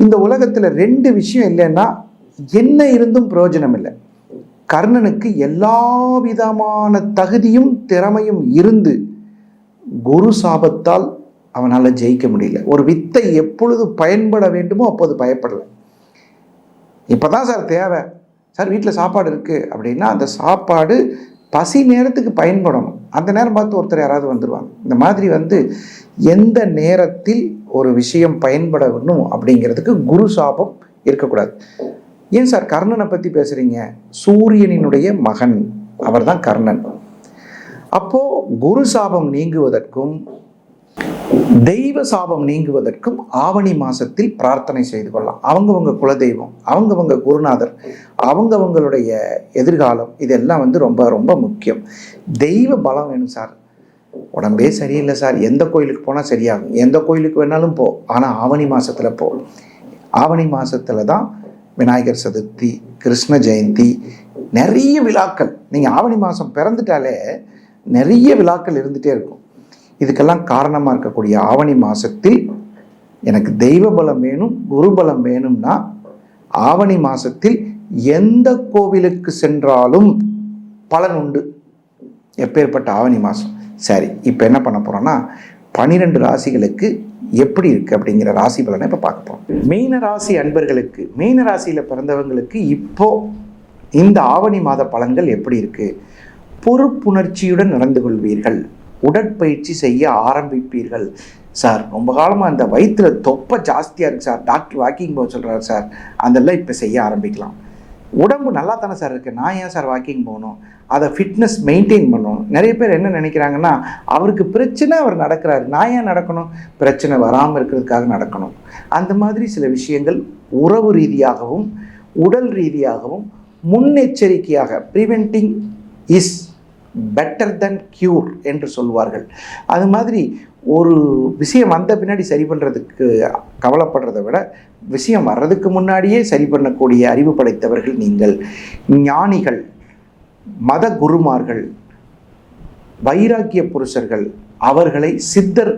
இந்த உலகத்தில் ரெண்டு விஷயம் இல்லைன்னா என்ன இருந்தும் பிரயோஜனம் இல்லை. கர்ணனுக்கு எல்லா விதமான தகுதியும் திறமையும் இருந்து குரு சாபத்தால் அவனால் ஜெயிக்க முடியல. ஒரு வித்தை எப்பொழுது பயன்பட வேண்டுமோ அப்போது பயப்படலை. இப்போ தான் சார் தேவை. சார் வீட்டில் சாப்பாடு இருக்குது அப்படின்னா அந்த சாப்பாடு பசி நேரத்துக்கு பயன்படணும். அந்த நேரம் பார்த்து ஒருத்தர் யாராவது வந்துடுவாங்க இந்த மாதிரி வந்து எந்த நேரத்தில் ஒரு விஷயம் பயன்படணும் அப்படிங்கிறதுக்கு குரு சாபம் இருக்கக்கூடாது. ஏன் சார்? கர்ணனை பற்றி பேசுகிறீங்க சூரியனினுடைய மகன். அவர் தான் கர்ணன். அப்போது குரு சாபம் நீங்குவதற்கும் தெய்வ சாபம் நீங்குவதற்கும் ஆவணி மாசத்தில் பிரார்த்தனை செய்து கொள்ளலாம். அவங்கவங்க குலதெய்வம் அவங்கவங்க குருநாதர் அவங்கவங்களுடைய எதிர்காலம் இதெல்லாம் வந்து ரொம்ப ரொம்ப முக்கியம். தெய்வ பலம் வேணும் சார். உடம்பே சரியில்லை சார். எந்த கோயிலுக்கு போனால் சரியாகும். எந்த கோயிலுக்கு வேணாலும் போ. ஆனால் ஆவணி மாதத்தில் போ. ஆவணி மாதத்தில் தான் விநாயகர் சதுர்த்தி கிருஷ்ண ஜெயந்தி நிறைய விழாக்கள். நீங்கள் ஆவணி மாதம் பிறந்துட்டாலே நிறைய விழாக்கள் இருந்துகிட்டே இருக்கும். இதுக்கெல்லாம் காரணமாக இருக்கக்கூடிய ஆவணி மாதத்தில் எனக்கு தெய்வ பலம் வேணும் குரு பலம் வேணும்னா ஆவணி மாதத்தில் எந்த கோவிலுக்கு சென்றாலும் பலன் உண்டு. எப்பேற்பட்ட ஆவணி மாதம் சரி இப்போ என்ன பண்ண போகிறோன்னா பன்னிரெண்டு ராசிகளுக்கு எப்படி இருக்குது அப்படிங்கிற ராசி பலனை இப்போ பார்க்க போகிறோம் மீன ராசி அன்பர்களுக்கு மீன ராசியில் பிறந்தவங்களுக்கு இப்போ இந்த ஆவணி மாத பலன்கள் எப்படி இருக்குது பொறுப்புணர்ச்சியுடன் நடந்து கொள்வீர்கள். உடற்பயிற்சி செய்ய ஆரம்பிப்பீர்கள். சார் ரொம்ப காலமாக அந்த வயிற்றுல தொப்பை ஜாஸ்தியாக இருக்குது சார். டாக்டர் வாக்கிங் போக சொல்கிறாரு சார். அதெல்லாம் இப்போ செய்ய ஆரம்பிக்கலாம். உடம்பு நல்லா தானே சார் இருக்குது நான் ஏன் சார் வாக்கிங் போகணும்? அதை ஃபிட்னஸ் மெயின்டைன் பண்ணணும். நிறைய பேர் என்ன நினைக்கிறாங்கன்னா அவருக்கு பிரச்சனை அவர் நடக்கிறாரு. நான் ஏன் நடக்கணும்? பிரச்சனை வராமல் இருக்கிறதுக்காக நடக்கணும். அந்த மாதிரி சில விஷயங்கள் உறவு ரீதியாகவும் உடல் ரீதியாகவும் முன்னெச்சரிக்கையாக preventing is better than cure என்று சொல்வார்கள். அது மாதிரி ஒரு விஷயம் வந்த பின்னாடி சரி பண்ணுறதுக்கு கவலைப்படுறதை விட விஷயம் வர்றதுக்கு முன்னாடியே சரி பண்ணக்கூடிய அறிவு படைத்தவர்கள் நீங்கள். ஞானிகள் மத குருமார்கள் வைராக்கிய புருஷர்கள் அவர்களை சித்தர்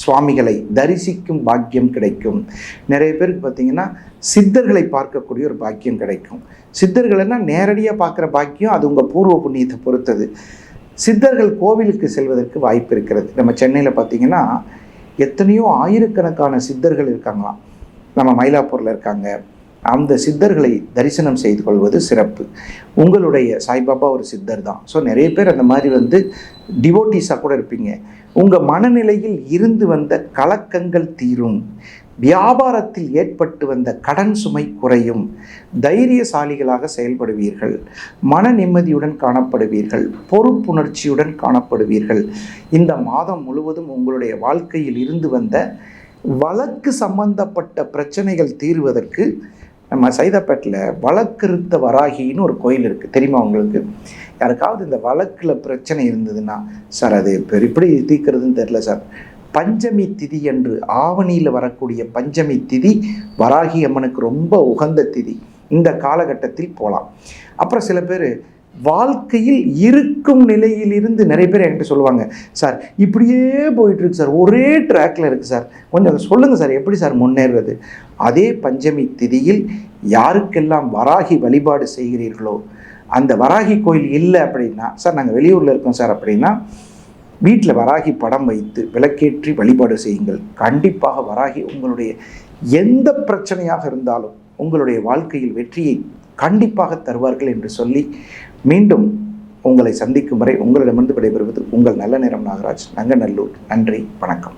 சுவாமிகளை தரிசிக்கும் பாக்கியம் கிடைக்கும். நிறைய பேருக்கு பார்த்தீங்கன்னா சித்தர்களை பார்க்கக்கூடிய ஒரு பாக்கியம் கிடைக்கும். சித்தர்கள்னா நேரடியாக பார்க்குற பாக்கியம் அது உங்கள் பூர்வ புண்ணியத்தை பொறுத்தது. சித்தர்கள் கோவிலுக்கு செல்வதற்கு வாய்ப்பு இருக்கிறது. நம்ம சென்னையில் பார்த்தீங்கன்னா எத்தனையோ ஆயிரக்கணக்கான சித்தர்கள் இருக்காங்களாம். நம்ம மயிலாப்பூரில் இருக்காங்க. அந்த சித்தர்களை தரிசனம் செய்து கொள்வது சிறப்பு. உங்களுடைய சாய்பாபா ஒரு சித்தர் தான். ஸோ நிறைய பேர் அந்த மாதிரி வந்து டிவோட்டிஸாக கூட இருப்பீங்க. உங்கள் மனநிலையில் இருந்து வந்த கலக்கங்கள் தீரும். வியாபாரத்தில் ஏற்பட்டு வந்த கடன் சுமை குறையும். தைரியசாலிகளாக செயல்படுவீர்கள். மன நிம்மதியுடன் காணப்படுவீர்கள். பொறுப்புணர்ச்சியுடன் காணப்படுவீர்கள். இந்த மாதம் முழுவதும் உங்களுடைய வாழ்க்கையில் இருந்து வந்த வழக்கு சம்பந்தப்பட்ட பிரச்சனைகள் தீர்வதற்கு நம்ம சைதாப்பேட்டில் வழக்கிருத்த வராகின்னு ஒரு கோயில் இருக்குது தெரியுமா உங்களுக்கு? யாருக்காவது இந்த வழக்கில் பிரச்சனை இருந்ததுன்னா சார் அது இப்போ எப்படி தீர்க்கிறதுன்னு தெரில சார். பஞ்சமி திதி என்று ஆவணியில் வரக்கூடிய பஞ்சமி திதி வராகி அம்மனுக்கு ரொம்ப உகந்த திதி. இந்த காலகட்டத்தில் போகலாம் அப்புறம் சில பேர் வாழ்க்கையில் இருக்கும் நிலையிலிருந்து நிறைய பேர் என்கிட்ட சொல்லுவாங்க சார் இப்படியே போயிட்டு இருக்கு சார் ஒரே ட்ராக்ல இருக்கு சார். கொஞ்சம் சொல்லுங்க சார் எப்படி சார் முன்னேறுவது? அதே பஞ்சமி திதியில் யாருக்கெல்லாம் வராகி வழிபாடு செய்கிறீர்களோ அந்த வராகி கோயில் இல்லை அப்படின்னா சார் நாங்கள் வெளியூரில் இருக்கோம் சார் அப்படின்னா வீட்டில் வராகி படம் வைத்து விளக்கேற்றி வழிபாடு செய்யுங்கள். கண்டிப்பாக வராகி உங்களுடைய எந்த பிரச்சனையாக இருந்தாலும் உங்களுடைய வாழ்க்கையில் வெற்றியை கண்டிப்பாக தருவார்கள் என்று சொல்லி மீண்டும் உங்களை சந்திக்கும் வரை உங்களிடமிருந்து விடைபெறுவது உங்கள் நல்ல நேரம் நாகராஜ் நங்கநல்லூர். நன்றி வணக்கம்.